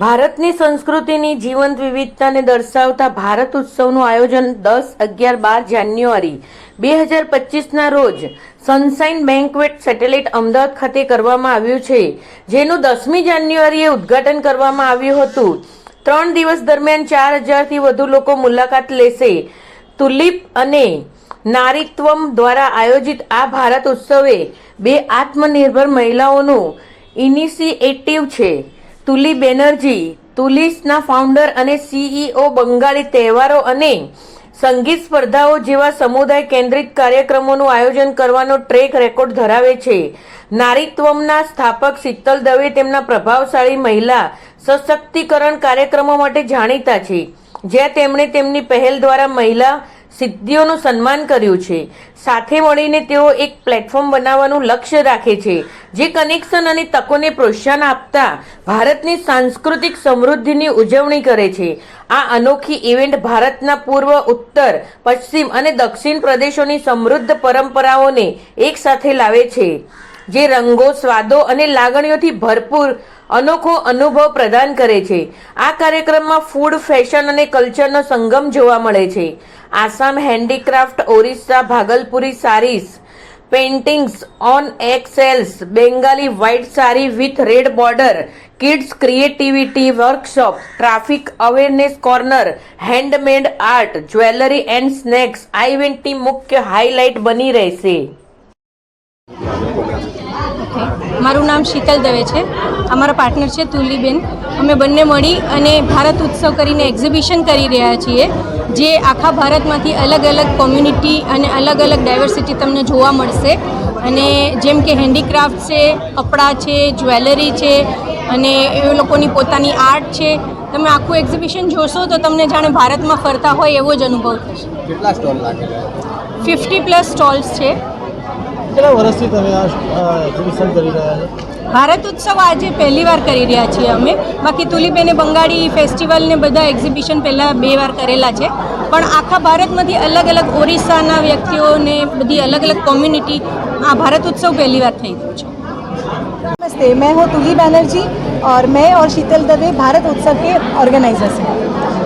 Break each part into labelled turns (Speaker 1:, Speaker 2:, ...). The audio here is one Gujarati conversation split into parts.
Speaker 1: ભારતની સંસ્કૃતિની જીવંત વિવિધતાને દર્શાવતા ભારત ઉત્સવનું આયોજન દસ અગિયાર બાર જાન્યુઆરી બે હજાર પચીસના રોજ સનસાઇન બેન્કવેટ સેટેલાઇટ અમદાવાદ ખાતે કરવામાં આવ્યું છે. જેનું દસમી જાન્યુઆરીએ ઉદ્ઘાટન કરવામાં આવ્યું હતું. ત્રણ દિવસ દરમિયાન ચાર હજારથી વધુ લોકો મુલાકાત લેશે. તુલિપ અને નારીત્વમ દ્વારા આયોજિત આ ભારત ઉત્સવે બે આત્મનિર્ભર મહિલાઓનું ઇનિશિએટિવ છે. તુલી બેનર્જી, તુલિસના ફાઉન્ડર અને સીઈઓ બંગાળી તહેવારો અને સંગીત સ્પર્ધાઓ જેવા સમુદાય કેન્દ્રિત કાર્યક્રમોનું આયોજન કરવાનો ટ્રેક રેકોર્ડ ધરાવે છે. નારીત્વમના સ્થાપક શીતલ દવે તેમના પ્રભાવશાળી મહિલા સશક્તિકરણ કાર્યક્રમો માટે જાણીતા છે. જ્યાં તેમણે તેમની પહેલ દ્વારા મહિલા સિદ્ધિઓનું સન્માન કર્યું છે. સાથે મળીને તેઓ એક પ્લેટફોર્મ બનાવવાનું લક્ષ્ય રાખે છે, જે કનેક્શન અને તકોને પ્રોત્સાહન આપતા ભારતની સાંસ્કૃતિક સમૃદ્ધિની ઉજવણી કરે છે. આ અનોખી ઇવેન્ટ ભારતના પૂર્વ, ઉત્તર, પશ્ચિમ અને દક્ષિણ પ્રદેશોની સમૃદ્ધ પરંપરાઓને એકસાથે લાવે છે, જે રંગો, સ્વાદો અને લાગણીઓથી ભરપૂર અનોખો અનુભવ પ્રદાન કરે છે. આ કાર્યક્રમમાં ફૂડ ફેશન અને કલ્ચરનો સંગમ જોવા મળે છે. Assam handicraft Orissa, Bhagalpuri saris paintings on easels Bengali white sari with red border kids creativity workshop traffic awareness corner handmade art jewellery and snacks આ ઇવેન્ટની મુખ્ય હાઇલાઇટ બની રહેશે.
Speaker 2: મારું નામ શીતલ દવે છે. અમારા પાર્ટનર છે તુલીબેન. અમે બંને મળી અને ભારત ઉત્સવ કરીને એક્ઝિબિશન કરી રહ્યા છીએ જે આખા ભારતમાંથી અલગ અલગ કોમ્યુનિટી અને અલગ અલગ ડાયવર્સિટી તમને જોવા મળશે. અને જેમ કે હેન્ડીક્રાફ્ટ છે કપડાં છે જ્વેલરી છે અને એ લોકોની પોતાની આર્ટ છે. તમે આખું એક્ઝિબિશન જોશો તો તમને જાણે ભારતમાં ફરતા હોય એવો જ અનુભવ થશે.
Speaker 3: કેટલા સ્ટોલ લાગેલા? છે
Speaker 2: ફિફ્ટી પ્લસ સ્ટોલ્સ છે.
Speaker 3: કેટલા વર્ષથી તમે આ એક્ઝિબિશન કરી રહ્યા છો
Speaker 2: ભારત ઉત્સવ આજે પહેલી વાર કરી રહ્યા છીએ અમે બાકી તુલીબેને બંગાળી ફેસ્ટિવલ ને બધા એક્ઝિબિશન પહેલાં બે વાર કરેલા છે પણ આખા ભારતમાંથી અલગ અલગ ઓરિસ્સાના વ્યક્તિઓને બધી અલગ અલગ કોમ્યુનિટી આ ભારત ઉત્સવ પહેલી વાર થઈ રહ્યો છે
Speaker 4: नमस्ते मैं हूँ तुली बैनर्जी और मैं और शीतल दवे भारत उत्सव के ऑर्गेनाइजर्स हैं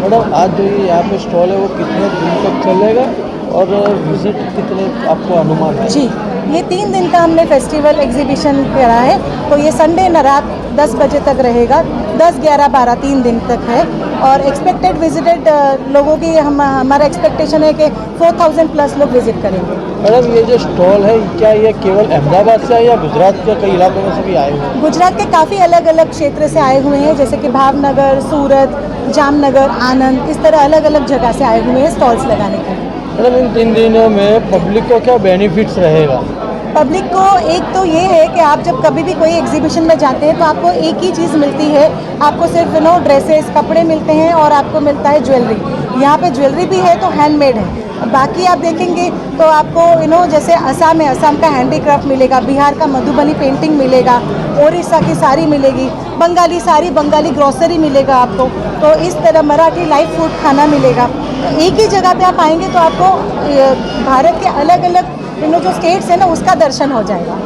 Speaker 3: मैडम आज जो ये यहाँ पे स्टॉल है वो कितने दिन तक चलेगा और विजिट कितने आपको अनुमान है
Speaker 4: जी ये तीन दिन का हमने फेस्टिवल एग्जीबिशन करा है तो ये संडे न रात 10 बजे तक रहेगा 10, 11, 12 तीन दिन तक है। और एक्सपेक्टेड विजिटेड लोगों की हम हमारा एक्सपेक्टेशन है कि 4000 प्लस लोग विज़िट करेंगे।
Speaker 3: मैडम ये जो स्टॉल है क्या ये केवल अहमदाबाद से है या गुजरात के कई इलाकों में से भी आए हुए? हैं
Speaker 4: गुजरात के काफ़ी अलग अलग क्षेत्र से आए हुए हैं जैसे कि भावनगर सूरत जामनगर आनंद इस तरह अलग अलग जगह से आए हुए हैं स्टॉल्स लगाने के लिए।
Speaker 3: मैडम इन तीन दिनों में पब्लिक को क्या बेनिफिट्स रहेगा?
Speaker 4: पब्लिक को एक तो ये है कि आप जब कभी भी कोई एग्जीबिशन में जाते हैं तो आपको एक ही चीज़ मिलती है। आपको सिर्फ़ नो ड्रेसेस कपड़े मिलते हैं और आपको मिलता है ज्वेलरी यहाँ पे ज्वेलरी भी है तो हैंडमेड है। बाकी आप देखेंगे तो आपको यू नो जैसे असम है, असम का हैंडीक्राफ्ट मिलेगा, बिहार का मधुबनी पेंटिंग मिलेगा, ओडिशा की साड़ी मिलेगी, बंगाली साड़ी, बंगाली ग्रॉसरी मिलेगा आपको। तो इस तरह मराठी लाइव फ़ूड खाना मिलेगा। एक ही जगह पे आप आएंगे तो आपको ये, भारत के अलग अलग यू नो जो स्टेट्स है ना उसका दर्शन हो जाएगा